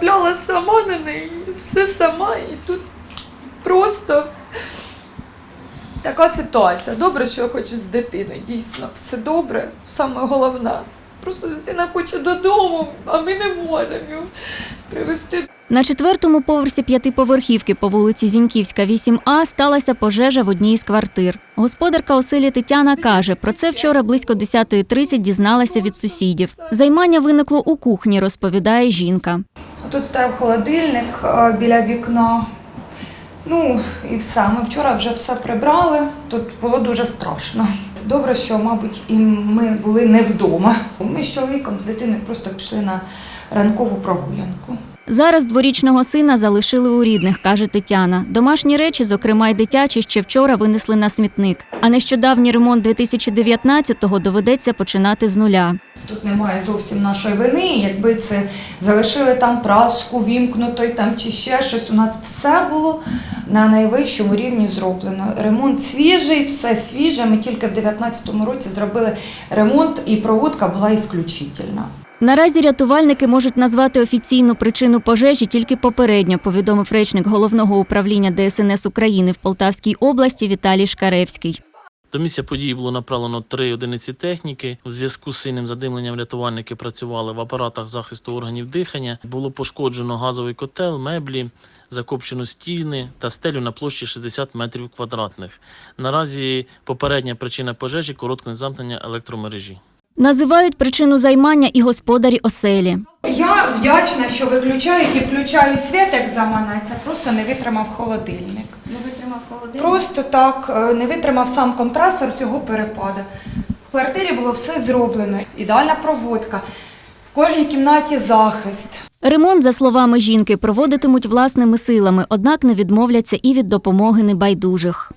заробляла сама на неї, все сама, і тут просто така ситуація. Добре, що я хочу з дитиною, дійсно, все добре, саме головне. Просто дитина хоче додому, а ми не можемо його привезти На четвертому поверсі п'ятиповерхівки по вулиці Зіньківська, 8А сталася пожежа в одній із квартир. Господарка оселі Тетяна каже, про це вчора близько 10.30 дізналася від сусідів. Займання виникло у кухні, розповідає жінка. Тут стояв холодильник е, біля вікна. Ну і все. Ми вчора вже все прибрали. Тут було дуже страшно. Добре, що, мабуть, і ми були не вдома. Ми з чоловіком з дитиною просто пішли на ранкову прогулянку. Зараз дворічного сина залишили у рідних, каже Тетяна. Домашні речі, зокрема й дитячі, ще вчора винесли на смітник. А нещодавній ремонт 2019-го доведеться починати з нуля. Тут немає зовсім нашої вини. Якби це залишили там праску, вімкнуто там чи ще щось. У нас все було на найвищому рівні зроблено. Ремонт свіжий, все свіже. Ми тільки в 2019 році зробили ремонт, і проводка була ісключительна. Наразі рятувальники можуть назвати офіційну причину пожежі тільки попередньо, повідомив речник головного управління ДСНС України в Полтавській області Віталій Шкаревський. До місця події було направлено три одиниці техніки. У зв'язку з сильним задимленням рятувальники працювали в апаратах захисту органів дихання. Було пошкоджено газовий котел, меблі, закопчено стіни та стелю на площі 60 метрів квадратних. Наразі попередня причина пожежі коротке замкнення електромережі. Називають причину займання і господарі оселі. Я вдячна, що виключають і включають світ, як заманеться, просто не витримав холодильник. Не витримав холодильник? Просто так е, не витримав сам компресор цього перепаду. В квартирі було все зроблено, ідеальна проводка, в кожній кімнаті захист. Ремонт, за словами жінки, проводитимуть власними силами, однак не відмовляться і від допомоги небайдужих.